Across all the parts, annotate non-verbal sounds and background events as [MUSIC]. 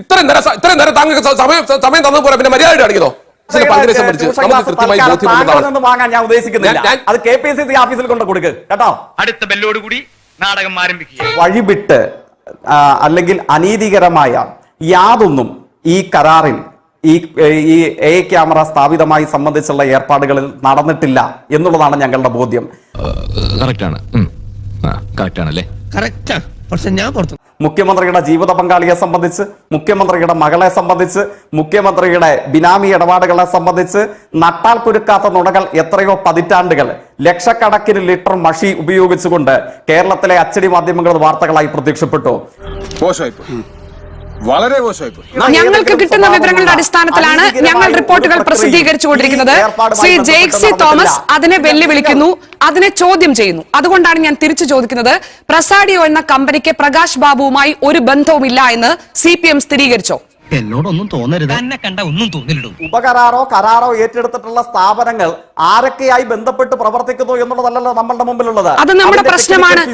ഇത്രയും നേരം ഇത്രയും നേരം താങ്കൾക്ക് സമയം സമയം തന്നത് പോലെ പിന്നെ മര്യാദ അടിക്കുന്നോ വാങ്ങാൻ ഞാൻ ഉദ്ദേശിക്കുന്നില്ല. അത് കെ പി സി സി ഓഫീസിൽ കൊണ്ട് കേട്ടോ? അടുത്ത ബെല്ലോടുകൂടി നാടകം ആരംഭിക്കുക. വഴിവിട്ട് അല്ലെങ്കിൽ അനീതികരമായ യാതൊന്നും ഈ കരാറിൽ ഈ ഈ എ ക്യാമറ സ്ഥാപിതമായി സംബന്ധിച്ചുള്ള ഏർപ്പാടുകളിൽ നടന്നിട്ടില്ല എന്നുള്ളതാണ് ഞങ്ങളുടെ ബോധ്യം. കറക്റ്റാണ് കറക്റ്റാണല്ലേ കറക്റ്റാ പക്ഷെ ഞാൻ പുറത്തു മുഖ്യമന്ത്രിയുടെ ജീവിത പങ്കാളിയെ സംബന്ധിച്ച് മുഖ്യമന്ത്രിയുടെ മകളെ സംബന്ധിച്ച് മുഖ്യമന്ത്രിയുടെ ബിനാമി ഇടപാടുകളെ സംബന്ധിച്ച് നട്ടാൽ കുരുക്കാത്ത നുണകൾ എത്രയോ പതിറ്റാണ്ടുകൾ ലക്ഷക്കണക്കിന് ലിറ്റർ മഷി ഉപയോഗിച്ചുകൊണ്ട് കേരളത്തിലെ അച്ചടി മാധ്യമങ്ങൾ വാർത്തകളായി പ്രത്യക്ഷപ്പെട്ടു. വളരെ മോശമായിപ്പോയി. ഞങ്ങൾക്ക് കിട്ടുന്ന വിവരങ്ങളുടെ അടിസ്ഥാനത്തിലാണ് ഞങ്ങൾ റിപ്പോർട്ടുകൾ പ്രസിദ്ധീകരിച്ചു കൊണ്ടിരിക്കുന്നത്. ശ്രീ ജെയ്ക് സി തോമസ് അതിനെ വെല്ലുവിളിക്കുന്നു അതിനെ ചോദ്യം ചെയ്യുന്നു. അതുകൊണ്ടാണ് ഞാൻ തിരിച്ചു ചോദിക്കുന്നത് പ്രസാഡിയോ എന്ന കമ്പനിക്ക് പ്രകാശ് ബാബുവുമായി ഒരു ബന്ധവുമില്ല എന്ന് സി പി എം സ്ഥിരീകരിച്ചോ? എന്നോടൊന്നും തോന്നരുത്. എന്നെ കണ്ട ഒന്നും തോന്നില്ലടൂ. ഉപകരാറോ കരാറോ ഏറ്റെടുത്തിട്ടുള്ള സ്ഥാപനങ്ങൾ ആരൊക്കെയായി ബന്ധപ്പെട്ട് പ്രവർത്തിക്കുന്നു എന്നുള്ളതല്ലല്ലോ നമ്മളുടെ മുമ്പിലുള്ളത്. അത് നമ്മുടെ പ്രശ്നമാണ്.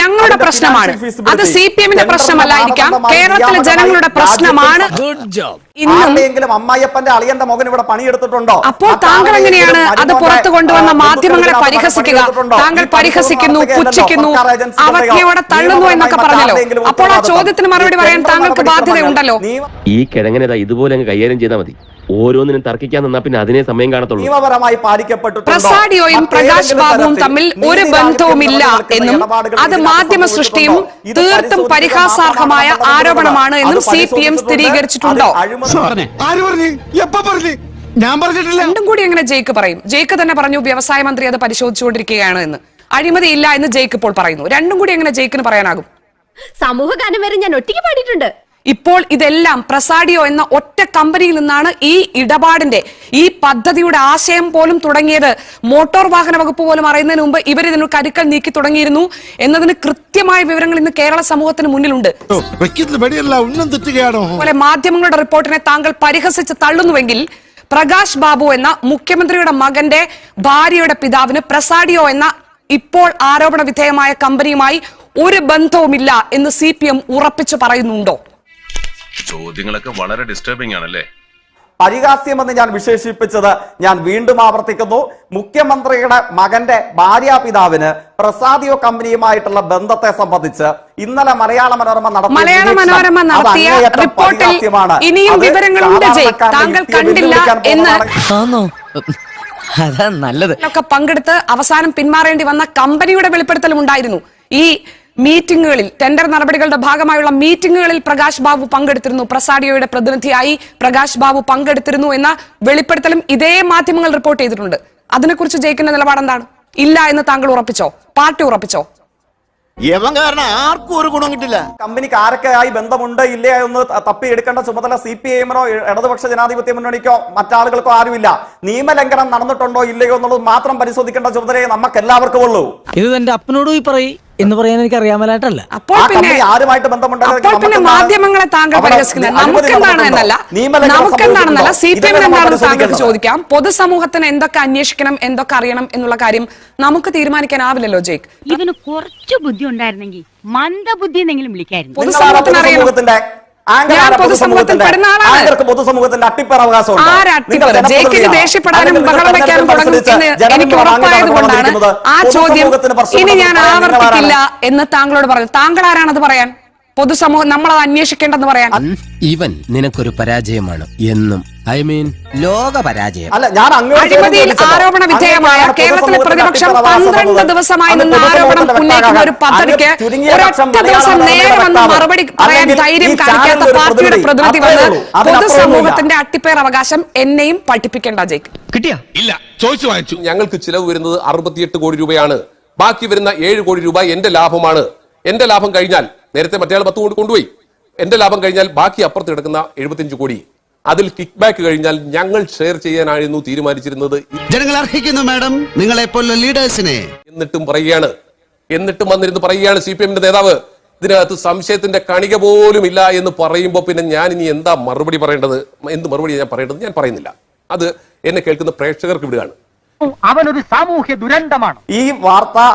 ഞങ്ങളുടെ പ്രശ്നമാണ്. അത് സി പി എമ്മിന്റെ പ്രശ്നമല്ലായിരിക്കാം. കേരളത്തിലെ ജനങ്ങളുടെ പ്രശ്നമാണ് ഗുഡ് ഇന്നും ആരുടെയെങ്കിലും അമ്മായിയപ്പന്റെ അളിയന്റെ മകൻ ഇവിടെ പണിയെടുത്തിട്ടുണ്ടോ? അപ്പോൾ താങ്കൾ എങ്ങനെയാണ് അത് പുറത്തു കൊണ്ടുവന്ന മാധ്യമങ്ങളെ പരിഹസിക്കുക? താങ്കൾ പരിഹസിക്കുന്നു പുച്ഛിക്കുന്നു അവജ്ഞയോടെ തള്ളുന്നു എന്നൊക്കെ പറഞ്ഞല്ലോ. അപ്പോൾ ആ ചോദ്യത്തിന് മറുപടി പറയാൻ താങ്കൾക്ക് ബാധ്യതയുണ്ടല്ലോ. ഈ കിഴങ്ങനെ ഇതുപോലെ കൈകാര്യം ചെയ്താൽ മതി. ഓരോന്നിനും തർക്കിക്കാൻ നിന്നാ പിന്നെ അതിനെ സമയം കാണത്തുള്ളൂ. നിയമപരമായി പ്രസാഡിയോയും പ്രകാശ് ബാബുവും തമ്മിൽ ഒരു ബന്ധവുമില്ല എന്നും അത് മാധ്യമ സൃഷ്ടിയും തീർത്തും പരിഹാസാർഹമായ ആരോപണമാണ് എന്നും സി പി എം സ്ഥിരീകരിച്ചിട്ടുണ്ടോ? ആര് പറഞ്ഞു? എപ്പ പറഞ്ഞു? ഞാൻ പറഞ്ഞിട്ടില്ല. രണ്ടും കൂടി എങ്ങനെ ജയിക്ക് പറയും. ജയിക്ക് തന്നെ പറഞ്ഞു വ്യവസായ മന്ത്രി അത് പരിശോധിച്ചുകൊണ്ടിരിക്കുകയാണ് എന്ന്. അഴിമതി ഇല്ല എന്ന് ജയിക്ക് ഇപ്പോൾ പറയുന്നു. രണ്ടും കൂടി എങ്ങനെ ജയിക്കിന് പറയാനാകും. സമൂഹഗാനം വരെ ഞാൻ ഒറ്റയ്ക്ക് പാടിയിട്ടുണ്ട്. ഇപ്പോൾ ഇതെല്ലാം പ്രസാഡിയോ എന്ന ഒറ്റ കമ്പനിയിൽ നിന്നാണ് ഈ ഇടപാടിന്റെ ഈ പദ്ധതിയുടെ ആശയം പോലും തുടങ്ങിയത്. മോട്ടോർ വാഹന വകുപ്പ് പോലും അറിയുന്നതിന് മുമ്പ് ഇവർ ഇതിന് കരുക്കൾ നീക്കി തുടങ്ങിയിരുന്നു എന്നതിന് കൃത്യമായ വിവരങ്ങൾ ഇന്ന് കേരള സമൂഹത്തിന് മുന്നിലുണ്ട്. അതുപോലെ മാധ്യമങ്ങളുടെ റിപ്പോർട്ടിനെ താങ്കൾ പരിഹസിച്ച് തള്ളുന്നുവെങ്കിൽ പ്രകാശ് ബാബു എന്ന മുഖ്യമന്ത്രിയുടെ മകന്റെ ഭാര്യയുടെ പിതാവിന് പ്രസാഡിയോ എന്ന ഇപ്പോൾ ആരോപണ വിധേയമായ കമ്പനിയുമായി ഒരു ബന്ധവുമില്ല എന്ന് സി പി എം ഉറപ്പിച്ചു പറയുന്നുണ്ടോ? ചോദ്യങ്ങളൊക്കെ വളരെ ഡിസ്റ്റർബിംഗ് ആണല്ലേ? പരിഹാസ്യമെന്ന് ഞാൻ വിശേഷിപ്പിച്ചത് ഞാൻ വീണ്ടും ആവർത്തിക്കുന്നു. മുഖ്യമന്ത്രിയുടെ മകന്റെ ഭാര്യാപിതാവിന് പ്രസാദിയോ കമ്പനിയുമായിട്ടുള്ള ബന്ധത്തെ സംബന്ധിച്ച് ഇന്നലെ മലയാള മനോരമ നടത്തിയ മലയാള മനോരമ നടത്തിയ റിപ്പോർട്ടിൽ ഇനിയും വിവരങ്ങളുണ്ട് താങ്കൾ കണ്ടില്ല എന്ന്. അതാ നല്ലത്. ഒക്കെ പങ്കെടുത്ത് അവസാനം പിന്മാറേണ്ടി വന്ന കമ്പനിയുടെ വെളിപ്പെടുത്തലും ഉണ്ടായിരുന്നു. ഈ മീറ്റിംഗുകളിൽ ടെൻഡർ നടപടികളുടെ ഭാഗമായുള്ള മീറ്റിംഗുകളിൽ പ്രകാശ് ബാബു പങ്കെടുത്തിരുന്നു. പ്രസാഡിയോയുടെ പ്രതിനിധിയായി പ്രകാശ് ബാബു പങ്കെടുത്തിരുന്നു എന്ന വെളിപ്പെടുത്തലും ഇതേ മാധ്യമങ്ങൾ റിപ്പോർട്ട് ചെയ്തിട്ടുണ്ട്. അതിനെക്കുറിച്ച് ജയിക്കുന്ന നിലപാട് എന്താണ്? ഇല്ല എന്ന് താങ്കൾ ഉറപ്പിച്ചോ? പാർട്ടി ഉറപ്പിച്ചോ? യവൻ കാരണം ആർക്കും ഒരു ഗുണം കിട്ടില്ല. കമ്പനിക്ക് ആരൊക്കെയായി ബന്ധമുണ്ട് ഇല്ലേ എന്ന് തപ്പി തപ്പിയെടുക്കേണ്ട ചുമതല സി പി എമ്മിനോ ഇടതുപക്ഷ ജനാധിപത്യ മുന്നണിക്കോ മറ്റാളുകൾക്കോ ആരുമില്ല. നിയമലംഘനം നടന്നിട്ടുണ്ടോ ഇല്ലയോ എന്നുള്ളത് മാത്രം പരിശോധിക്കേണ്ട ചുമതലയെ നമുക്ക് എല്ലാവർക്കും ഉള്ളൂ ഇത് തന്റെ അപ്പനോട് പോയി പറയും. എന്ന് പറയാൻ എനിക്ക് അറിയാമലായിട്ടല്ല. അപ്പോൾ പിന്നെ ആരുമായിട്ട് അപ്പോൾ പിന്നെ മാധ്യമങ്ങളെ താങ്കൾ പരിഹസിക്കുന്നത്? നമുക്കെന്താണെന്നല്ല സി പി എം എമ്മിന് എന്താണെന്ന് താങ്കൾ താങ്കൾക്ക് ചോദിക്കാം. പൊതുസമൂഹത്തിന് എന്തൊക്കെ അന്വേഷിക്കണം എന്തൊക്കെ അറിയണം എന്നുള്ള കാര്യം നമുക്ക് തീരുമാനിക്കാനാവില്ലല്ലോ ജയ്ക്ക്. ഇവന് കുറച്ച് ബുദ്ധി ഉണ്ടായിരുന്നെങ്കിൽ മന്ദബുദ്ധി എന്നെങ്കിലും വിളിക്കായിരുന്നു. പൊതുസമൂഹത്തിന് അറിയണം. പൊതുസമൂഹത്തിന്റെ. ആങ്കർക്ക് അട്ടിപ്പറ ഉറപ്പായത് ആ ചോദ്യം ഇനി ഞാൻ ആവർത്തിക്കില്ല എന്ന് താങ്കളോട് പറഞ്ഞു. താങ്കൾ ആരാണത് പറയാൻ? പൊതുസമൂഹം നമ്മൾ അത് അന്വേഷിക്കേണ്ടെന്ന് പറയാൻ. ഇവൻ നിനക്കൊരു പരാജയമാണ്. എന്നും ഐ മീൻ ലോക പരാജയം. അല്ല ഞാൻ അങ്ങോട്ട് അഴിമതിയിൽ. ആരോപണ വിധേയമായ കേരളത്തിലെ പ്രതിപക്ഷം പന്ത്രണ്ട് ദിവസമായി നിന്ന് ആരോപണം ഉന്നയിക്കുന്ന ഒരു. പദ്ധതിക്ക് ഒരൊറ്റ ദിവസം മലയാള നേരെ വന്ന് മറുപടി പറയാൻ ധൈര്യം കാണിക്കാത്ത പാർട്ടിയുടെ പ്രതിനിധി വന്ന് പൊതുസമൂഹത്തിന്റെ അട്ടിപ്പേർ അവകാശം എന്നെയും പഠിപ്പിക്കേണ്ട ജയിക്ക്. കിട്ടിയാ? ഇല്ല ചോദിച്ചു വാങ്ങിച്ചു. ഞങ്ങൾക്ക് ചിലവ് വരുന്നത് അറുപത്തിയെട്ട് കോടി രൂപയാണ്. ബാക്കി വരുന്ന ഏഴ് കോടി രൂപ എന്റെ ലാഭമാണ്. എന്റെ ലാഭം കഴിഞ്ഞാൽ നേരത്തെ മറ്റേ പത്ത് കോടി കൊണ്ടുപോയി. എന്റെ ലാഭം കഴിഞ്ഞാൽ ബാക്കി അപ്പുറത്ത് കിടക്കുന്ന എഴുപത്തിയഞ്ച് കോടി. അതിൽ കിക്ക് ബാക്ക് കഴിഞ്ഞാൽ ഞങ്ങൾ ഷെയർ ചെയ്യാനായിരുന്നു തീരുമാനിച്ചിരുന്നത്. ജനങ്ങൾ അർഹിക്കുന്നു മാഡം നിങ്ങളെ ലീഡേഴ്സിനെ എന്നിട്ടും പറയുകയാണ്. എന്നിട്ടും വന്നിരുന്ന് പറയുകയാണ് സി പി എമ്മിന്റെ നേതാവ്. ഇതിനകത്ത് സംശയത്തിന്റെ കണിക പോലും ഇല്ല എന്ന് പറയുമ്പോൾ പിന്നെ ഞാൻ ഇനി എന്താ മറുപടി പറയേണ്ടത്? എന്ത് മറുപടി ഞാൻ പറയേണ്ടത്? ഞാൻ പറയുന്നില്ല. അത് എന്നെ കേൾക്കുന്ന പ്രേക്ഷകർക്ക് വിടുകയാണ്. അവനൊരു സാമൂഹ്യ ദുരന്തമാണ്. ഈ വാർത്താ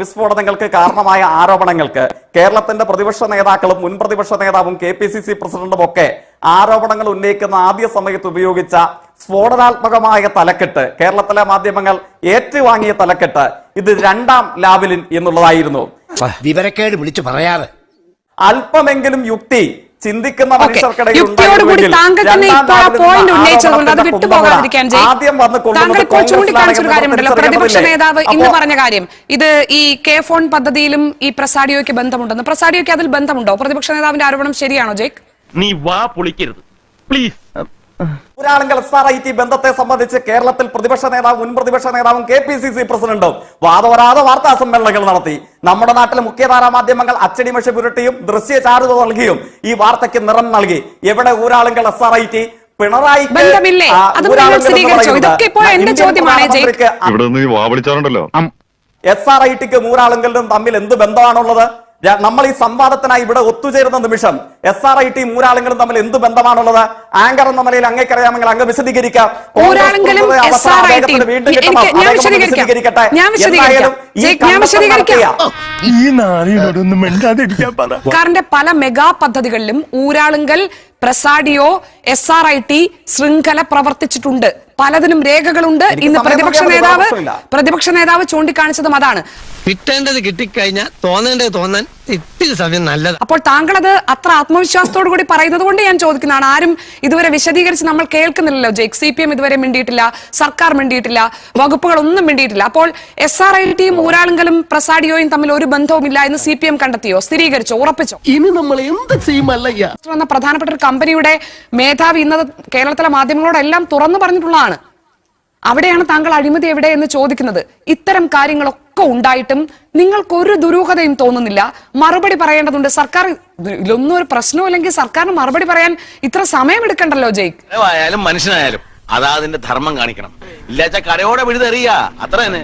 വിസ്ഫോടനങ്ങൾക്ക് കാരണമായ ആരോപണങ്ങൾക്ക് കേരളത്തിന്റെ പ്രതിപക്ഷ നേതാക്കളും മുൻ പ്രതിപക്ഷ നേതാവും കെ പി സി സി പ്രസിഡന്റും ഒക്കെ ആരോപണങ്ങൾ ഉന്നയിക്കുന്ന ആദ്യ സമയത്ത് ഉപയോഗിച്ച സ്ഫോടനാത്മകമായ തലക്കെട്ട് കേരളത്തിലെ മാധ്യമങ്ങൾ ഏറ്റുവാങ്ങിയ തലക്കെട്ട് ഇത് രണ്ടാം ലാവലിൻ എന്നുള്ളതായിരുന്നു. വിവരക്കേട് വിളിച്ചു പറയാതെ അല്പമെങ്കിലും യുക്തി ചിന്തിക്കുന്ന ഓക്കേ. മനുഷ്യർക്കിടയിൽ യുക്തിയോടുകൂടി ഉണ്ടായിരുന്നുവെങ്കിൽ താങ്കൾ തന്നെ ഇപ്പോൾ ആ പോയിന്റ് ഉന്നയിച്ചതുകൊണ്ട് അത് വിട്ടുപോകാതിരിക്കാൻ താങ്കൾ ഇപ്പോൾ കാര്യമുണ്ടല്ലോ പ്രതിപക്ഷ നേതാവ് ഇന്ന് പറഞ്ഞ കാര്യം ഇത് ഈ കെ ഫോൺ പദ്ധതിയിലും ഈ പ്രസാഡിയോക്ക് ബന്ധമുണ്ടെന്ന്. പ്രസാഡിയോക്ക് അതിൽ ബന്ധമുണ്ടോ? പ്രതിപക്ഷ നേതാവിന്റെ ആരോപണം ശരിയാണോ ജയ്ക്ക്? നീ വാ പൊളിക്കരുത്. Please Uralungal S R I T ബന്ധത്തെ സംബന്ധിച്ച് കേരളത്തിൽ പ്രതിപക്ഷ നേതാവ് മുൻ പ്രതിപക്ഷ നേതാവും കെ പി സി സി പ്രസിഡന്റും വാദവരാതെ വാർത്താ സമ്മേളനങ്ങൾ നടത്തി. നമ്മുടെ നാട്ടിലെ മുഖ്യധാരാ മാധ്യമങ്ങൾ അച്ചടി മഷി പുരട്ടിയും ദൃശ്യ ചാരുത നൽകിയും ഈ വാർത്തയ്ക്ക് നിറം നൽകി. എവിടെ Uralungal S R I T Pinarayi S R I tick മൂരാളുങ്കലിനും തമ്മിൽ എന്ത് ബന്ധമാണുള്ളത്? നമ്മൾ ഈ സംവാദത്തിനായി ഇവിടെ ഒത്തുചേരുന്ന നിമിഷം എസ് ആർ ഐ ടി മൂരാളങ്ങളും തമ്മിൽ എന്ത് ബന്ധമാണുള്ളത്? ആങ്കർ എന്ന നിലയിൽ അങ്ങേക്കറിയാമെങ്കിൽ അങ്ങ് വിശദീകരിക്കാം. സർക്കാരിന്റെ പല mega പദ്ധതികളിലും Uralungal Prasadio S R I T ശൃംഖല പ്രവർത്തിച്ചിട്ടുണ്ട്. പലതിനും രേഖകളുണ്ട്. ഇന്ന് പ്രതിപക്ഷ നേതാവ് പ്രതിപക്ഷ നേതാവ് ചൂണ്ടിക്കാണിച്ചതും അതാണ്. കിട്ടേണ്ടത് കിട്ടിക്കഴിഞ്ഞാൽ തോന്നേണ്ടത് തോന്നാൻ ഇത്തിരി സമയം നല്ലത്. അപ്പോൾ താങ്കൾ അത് അത്ര ആത്മവിശ്വാസത്തോടു കൂടി പറയുന്നത് കൊണ്ട് ഞാൻ ചോദിക്കുന്നതാണ്. ആരും ഇതുവരെ വിശദീകരിച്ച് നമ്മൾ കേൾക്കുന്നില്ലല്ലോ. ജെക് സി പി എം ഇതുവരെ മിണ്ടിയിട്ടില്ല. സർക്കാർ മിണ്ടിയിട്ടില്ല. വകുപ്പുകൾ ഒന്നും മിണ്ടിയിട്ടില്ല. അപ്പോൾ എസ് ആർ ഐ ടിയും ഊരാളുങ്കലും പ്രസാഡിയോയും തമ്മിൽ ഒരു ബന്ധവുമില്ല എന്ന് സി പി എം കണ്ടെത്തിയോ? സ്ഥിരീകരിച്ചോ? ഉറപ്പിച്ചോ? ഇനി നമ്മൾ എന്ത് ചെയ്യുമല്ലയ്യ? എന്ന പ്രധാനപ്പെട്ട ഒരു കമ്പനിയുടെ മേധാവി ഇന്നത് കേരളത്തിലെ മാധ്യമങ്ങളോടെല്ലാം തുറന്നു പറഞ്ഞിട്ടുള്ളതാണ്. അവിടെയാണ് താങ്കൾ അഴിമതി എവിടെ എന്ന് ചോദിക്കുന്നത്. ഇത്തരം കാര്യങ്ങളൊക്കെ ഉണ്ടായിട്ടും നിങ്ങൾക്കൊരു ദുരൂഹതയും തോന്നുന്നില്ല. മറുപടി പറയേണ്ടതുണ്ട്. സർക്കാർ ഇതിലൊന്നും ഒരു പ്രശ്നമില്ലെങ്കിൽ സർക്കാരിന് മറുപടി പറയാൻ ഇത്ര സമയം സമയമെടുക്കണ്ടല്ലോ ജയ്ക്ക്. ആയാലും മനുഷ്യനായാലും. അതാ അതിന്റെ ധർമ്മം കാണിക്കണം. ഇല്ലാച്ച കരയോടെ വിഴുതെറിയ. അത്ര തന്നെ.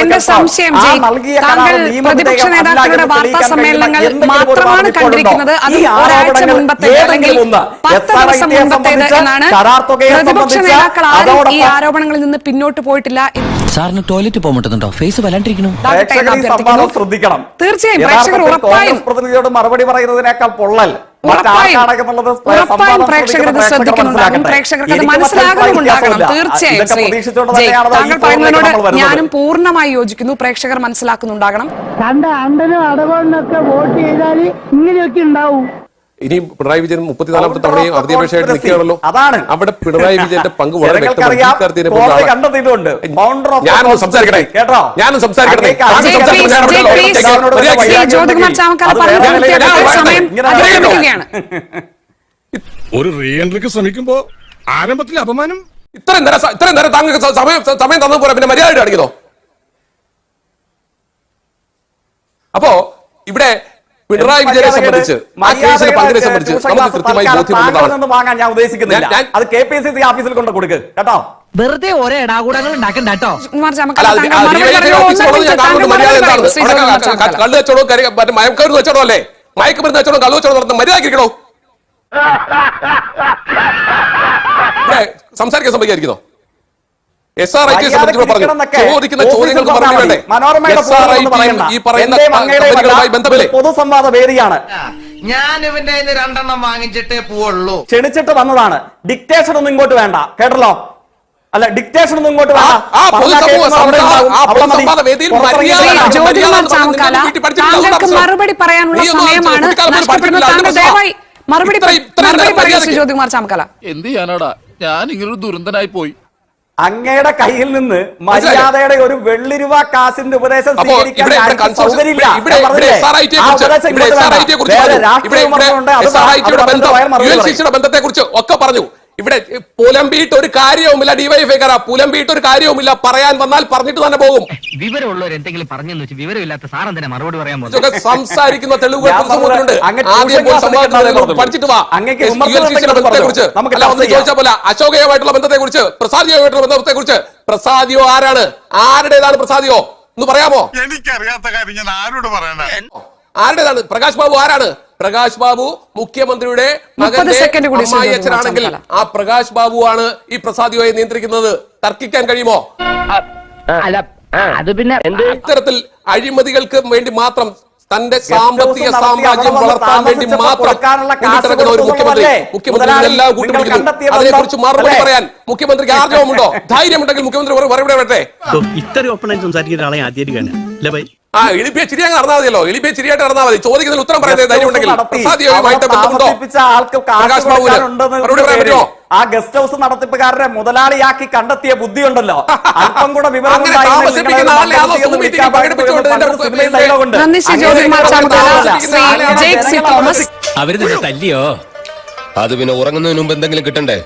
എന്റെ സംശയം താങ്കൾ പ്രതിപക്ഷ നേതാക്കളുടെ വാർത്താ സമ്മേളനങ്ങൾ മാത്രമാണ് കണ്ടിരിക്കുന്നത്. അത് ഈ ഒരാഴ്ച ആരോപണങ്ങൾ മുൻപത്തേത് അല്ലെങ്കിൽ പത്ത് ദിവസം മുൻപത്തേത് എന്നാണ് കരാർ തുകയെ പ്രതിപക്ഷ നേതാക്കൾ ആരും ഈ ആരോപണങ്ങളിൽ നിന്ന് പിന്നോട്ട് പോയിട്ടില്ല സാറിന് ടോയ്ലറ്റ് പോകുന്നുണ്ടോ ഫേസ് വല്ലാണ്ടിരിക്കണു ശ്രദ്ധിക്കണം. തീർച്ചയായും പ്രേക്ഷകർ യഥാർത്ഥത്തിൽ ഉറപ്പായും പ്രതിനിധിയോട് മറുപടി പറയുന്നതിനേക്കാൾ പൊള്ളൽ. ഉറപ്പായും. ശ്രദ്ധിക്കുന്നുണ്ടാകും പ്രേക്ഷകർക്ക് അത് മനസ്സിലാകുന്നുണ്ടാകണം തീർച്ചയായും. താങ്കൾ പറയുന്നതിനോട് ഞാനും പൂർണമായി യോജിക്കുന്നു. പ്രേക്ഷകർ മനസ്സിലാക്കുന്നുണ്ടാകണം. കണ്ട അണ്ടനും അടവണ്ണൊക്കെ വോട്ട് ചെയ്താൽ ഇങ്ങനെയൊക്കെ ഉണ്ടാവും. ഇനിയും പിണറായി വിജയൻ മുപ്പത്തിനാലാമത്തെ തവണയും അവധിയപേക്ഷയായിട്ട്. നിൽക്കുകയാണല്ലോ. അതാണ്. അവിടെ പിണറായി വിജയന്റെ പങ്ക് വളരെ. സംസാരിക്കട്ടെ? കേട്ടോ? ഞാനും സംസാരിക്കട്ടെ? ഒരു റീഎൻട്രിക്ക് ശ്രമിക്കുമ്പോ ആരംഭത്തിൽ അപമാനം? ഇത്രയും നേരം ഇത്രയും നേരം താങ്കൾക്ക് സമയം സമയം തന്നു പോലെ പിന്നെ മര്യാദ കാണിക്കുന്നോ അപ്പോ ഇവിടെ പിണറായി വിജയനെ സംബന്ധിച്ച് ആ കേസിലെ പങ്കിനെ സംബന്ധിച്ച് നമുക്ക് കൃത്യമായി ബോധ്യമുള്ളതാണ്. വാങ്ങാൻ ഞാൻ ഉദ്ദേശിക്കുന്നില്ല. ഞാൻ- ഞാൻ- അത് കെ പി സി സി ഓഫീസിൽ കൊണ്ട് കൊടുക്ക് കേട്ടോ? വെറുതെ ഒരേ ഇടാകൂടങ്ങൾ ഉണ്ടാക്കണ്ട കേട്ടോ. കള്ള് മറ്റേ മയക്കമരുന്ന് കച്ചവടം അല്ലേ? മയക്കുമരുന്ന് കച്ചവടം കള്ളു കച്ചവടം നടത്തുന്ന മര്യാദക്കിരിക്കണോ [LAUGHS] സംസാരിക്കാൻ സമ്മതിക്കാതിരിക്കുന്നോ? എസ് ആർ ഐ ടി സംബന്ധിച്ച് പറഞ്ഞു. ചോദിക്കുന്ന ചോദ്യങ്ങൾക്ക് മറുപടി വേണ്ടേ? എസ് ആർ ഐ ടിയും ഈ പറയുന്ന കമ്പനികളുമായി ബന്ധമില്ലേ? പൊതുസംവാദ വേദിയാണ്. ഞാൻ ഇവന്റെ രണ്ടെണ്ണം വാങ്ങിച്ചിട്ടേ പോവുള്ളൂ. ക്ഷണിച്ചിട്ട് വന്നതാണ്. ഡിക്റ്റേഷൻ ഒന്നും ഇങ്ങോട്ട് വേണ്ട. കേട്ടല്ലോ? അല്ല ഡിക്റ്റേഷൻ ഒന്നും ഇങ്ങോട്ട് വേണ്ട. താങ്കൾക്ക് മറുപടി പറയാനുള്ള സമയമാണ്. മറുപടി മറുപടി ചാമക്കാല. എന്ത് ചെയ്യാനാടാ? ഞാൻ ഇങ്ങനൊരു ദുരന്തനായി പോയി. അങ്ങയുടെ കയ്യിൽ നിന്ന് മര്യാദയുടെ ഒരു വെള്ളി രൂപ കാശിന്റെ ഉപദേശം സ്വീകരിക്കാൻ സൗകര്യമില്ല. ഇവിടെ ഞാൻ ഇവിടെ പറഞ്ഞില്ലേ? എസ് ആർ ഐ ടിയെ ആ കുറിച്ച് ഉപദേശം ഇവിടെ ഇങ്ങോട്ട് എസ് ആർ ഐ വേണ്ട. ടിയെ കുറിച്ച് വേറെ പറഞ്ഞു. ഇവിടെ രാഷ്ട്രീയ ഇവിടെ വിമർശനമുണ്ട്. അത് എസ് ആർ ഐ അത് ടിയുടെ പറഞ്ഞിട്ട് ബന്ധം വയർ യു മറുപടി എൽ പറയും. സിയുടെ ബന്ധത്തെ കുറിച്ച് ഒക്കെ പറഞ്ഞു ഇവിടെ പുലമ്പിയിട്ട് ഒരു കാര്യവുമില്ല ഡിവൈഫ് പുലമ്പിയിട്ട് ഒരു കാര്യവുമില്ല. പറയാൻ വന്നാൽ പറഞ്ഞിട്ട് തന്നെ പോകും. വിവരമുള്ളവർ എന്തെങ്കിലും പറഞ്ഞെന്ന് വെച്ച് വിവരമില്ലാത്ത സാർ തന്നെ മറുപടി പറയാൻ പോകും സംസാരിക്കുന്ന തെളിവുകൾ പഠിച്ചിട്ട് വാ. ബന്ധത്തെ. കുറിച്ച്. നമുക്ക് അല്ല ഒന്ന് ചർച്ച പോലെ അശോകയുമായിട്ടുള്ള ബന്ധത്തെ കുറിച്ച് പ്രസാദിയുമായിട്ടുള്ള ബന്ധത്തെ കുറിച്ച്. പ്രസാദിയോ ആരാണ്? ആരുടേതാണ് പ്രസാദിയോ? ഒന്ന് പറയാമോ? എനിക്കറിയാത്ത കാര്യം ഞാൻ ആരോട് പറയണ ആരുടേതാണ്? പ്രകാശ് ബാബു ആരാണ്? പ്രകാശ് ബാബു മുഖ്യമന്ത്രിയുടെ മകന്റെ അമ്മായി അച്ഛനാണെങ്കിൽ ആ പ്രകാശ് ബാബു ആണ് ഈ പ്രസാദിയോയെ നിയന്ത്രിക്കുന്നത്. തർക്കിക്കാൻ കഴിയുമോ? അത് പിന്നെ ഇത്തരത്തിൽ അഴിമതികൾക്ക് വേണ്ടി മാത്രം തന്റെ സാമ്പത്തിക സാമ്രാജ്യം വളർത്താൻ വേണ്ടി മാത്രം ഒരു മുഖ്യമന്ത്രി. മുഖ്യമന്ത്രി എല്ലാം കൂട്ടുപിടിക്കുന്നു അതിനെ കുറിച്ച് മറുപടി പറയാൻ മുഖ്യമന്ത്രിക്ക് ആർജവമുണ്ടോ? ധൈര്യമുണ്ടെങ്കിൽ മുഖ്യമന്ത്രി മറുപടി പറയട്ടെ ഇത്രയും ഒപ്പണായിട്ട് സംസാരിക്കുന്ന ആളെ ആദ്യമായിട്ട് കാണാം ആ എളിപ്പിയ അങ്ങ് നടന്നാൽ മതിയല്ലോ. എളിപ്പിയ ചിരിയായിട്ട് നടന്നാൽ മതി. ചോദിക്കുന്നതിൽ ഉത്തരം പറയുന്നത് ധൈര്യം ഉണ്ടെങ്കിൽ ബന്ധമുണ്ടോ പ്രകാശ് ബാബുവിന് മറുപടി പറയാൻ പറ്റുമോ? ആ ഗസ്റ്റ് ഹൗസ് നടത്തിപ്പുകാരനെ മുതലാളിയാക്കി കണ്ടെത്തിയ ബുദ്ധിയുണ്ടല്ലോ. [LAUGHS] അല്പം കൂടെ വിവരം അങ്ങനെ ഉണ്ടായിരുന്നെങ്കിൽ താമസിപ്പിക്കുന്ന നിങ്ങളെ ആളെ ആണോ മന്ത്രി എന്ന് Zoom വിളിക്കാൻ meeting പങ്കെടുപ്പിച്ചുകൊണ്ട് പാടില്ല. ഇതിന്റെ സിനിമയിൽ പേരിൽ dialogue ഉണ്ട്. നന്ദി ശ്രീ അങ്ങനെ ജ്യോതികുമാർ ഇതൊക്കെ ചാമക്കാല താമസിപ്പിക്കുന്ന ശ്രീ ആളെയാണ് ജെയ്ക് സി തോമസ്. അവർ തല്ലിയോ? അത് പിന്നെ ഉറങ്ങുന്നതിന് മുമ്പ് എന്തെങ്കിലും കിട്ടണ്ടേ?